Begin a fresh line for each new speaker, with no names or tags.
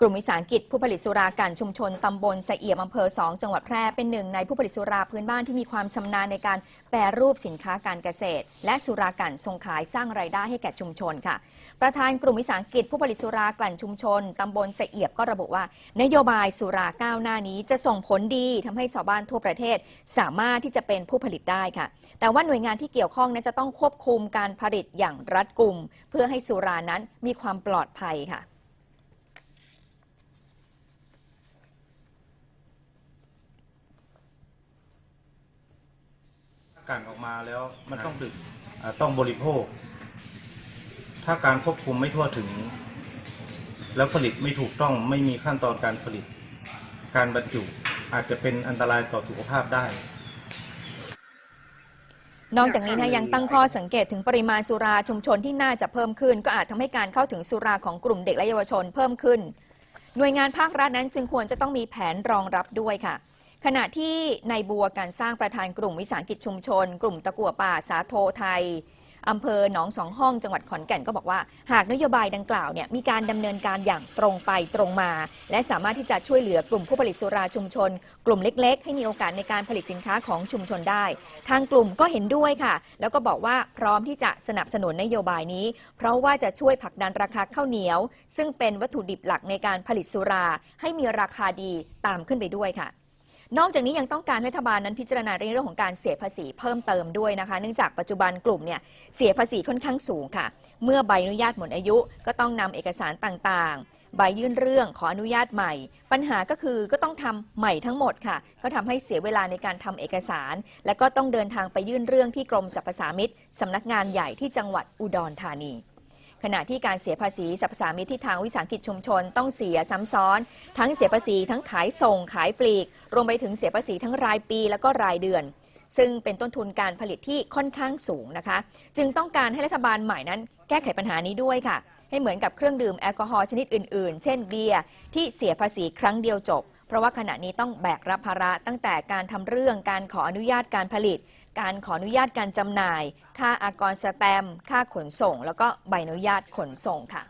กลุ่มวิสาหกิจผู้ผลิตสุรากันชุมชนตำบลสะเอี่ยมอำเภอ2จังหวัดแพร่เป็นหนึ่งในผู้ผลิตสุราพื้นบ้านที่มีความชำนาญในการแปรรูปสินค้าการเกษตร และสุรากันส่งขายสร้างรายได้ให้แก่ชุมชนค่ะ ประธานกลุ่มวิสาหกิจผู้ผลิตสุรากลั่นชุมชนตำบลสะเอียบก็ระบุว่า นโยบายสุราก้าวหน้านี้จะส่งผลดีทำให้ชาวบ้านทั่วประเทศ สามารถที่จะเป็นผู้ผลิตได้ค่ะ แต่ว่าหน่วยงานที่เกี่ยวข้องนั้นจะต้องควบคุมการผลิตอย่างรัดกุม เพื่อให้สุรานั้นมีความปลอดภัยค่ะ
กันออกมาแล้วมันต้องดื่มอ่าต้องบริโภค ถ้าการควบคุมไม่ทั่วถึง แล้วผลิตไม่ถูกต้องไม่มีขั้นตอนการผลิต การบรรจุอาจจะเป็นอันตรายต่อสุขภาพได้
นอกจากนี้นะยังตั้งข้อสังเกตถึงปริมาณสุราชุมชนที่น่าจะเพิ่มขึ้น ก็อาจทำให้การเข้าถึงสุราของกลุ่มเด็กและเยาวชนเพิ่มขึ้น หน่วยงานภาครัฐนั้นจึงควรจะต้องมีแผนรองรับด้วยค่ะ ขณะที่ในบัวการสร้างประธานกลุ่มวิสาหกิจชุมชน กลุ่มตะกั่วป่าสาโทไทยอำเภอหนองสองห้องจังหวัดขอนแก่นก็บอกว่า หากนโยบายดังกล่าวเนี่ยมีการดำเนินการอย่างตรงไปตรงมา และสามารถที่จะช่วยเหลือกลุ่มผู้ผลิตสุราชุมชน กลุ่มเล็ก ๆ ให้มีโอกาสในการผลิตสินค้าของชุมชนได้ ทางกลุ่มก็เห็นด้วยค่ะ แล้วก็บอกว่าพร้อมที่จะสนับสนุนนโยบายนี้ เพราะว่าจะช่วยผลักดันราคาข้าวเหนียว ซึ่งเป็นวัตถุดิบหลักในการผลิตสุรา ให้มีราคาดีตามขึ้นไปด้วยค่ะ นอกจากนี้ยังต้องการให้รัฐบาลนั้นพิจารณาในเรื่องของการเสียภาษีเพิ่มเติมด้วยนะคะ เนื่องจากปัจจุบันกลุ่มเนี่ยเสียภาษีค่อนข้างสูงค่ะ เมื่อใบอนุญาตหมดอายุก็ต้องนำเอกสารต่างๆ ใบยื่นเรื่องขออนุญาตใหม่ ปัญหาก็คือก็ต้องทำใหม่ทั้งหมดค่ะ ก็ทำให้เสียเวลาในการทำเอกสาร และก็ต้องเดินทางไปยื่นเรื่องที่กรมสรรพสามิตสำนักงานใหญ่ที่จังหวัดอุดรธานี ขณะที่การเสียภาษีสรรพสามิตที่ทางวิสาหกิจชุมชนต้องเสียซ้ำซ้อน ทั้งเสียภาษีทั้งขายส่งขายปลีก รวมไปถึงเสียภาษีทั้งรายปีแล้วก็รายเดือน ซึ่งเป็นต้นทุนการผลิตที่ค่อนข้างสูงนะคะ จึงต้องการให้รัฐบาลใหม่นั้น แก้ไขปัญหานี้ด้วยค่ะ ให้เหมือนกับเครื่องดื่มแอลกอฮอล์ชนิดอื่น ๆ เช่นเบียร์ที่เสียภาษีครั้งเดียวจบ เพราะว่าขณะนี้ต้องแบกรับภาระตั้งแต่การทำเรื่องการขออนุญาตการผลิต การขออนุญาตการจำหน่าย ค่าอากรสแตม ค่าขนส่ง แล้วก็ใบอนุญาตขนส่งค่ะ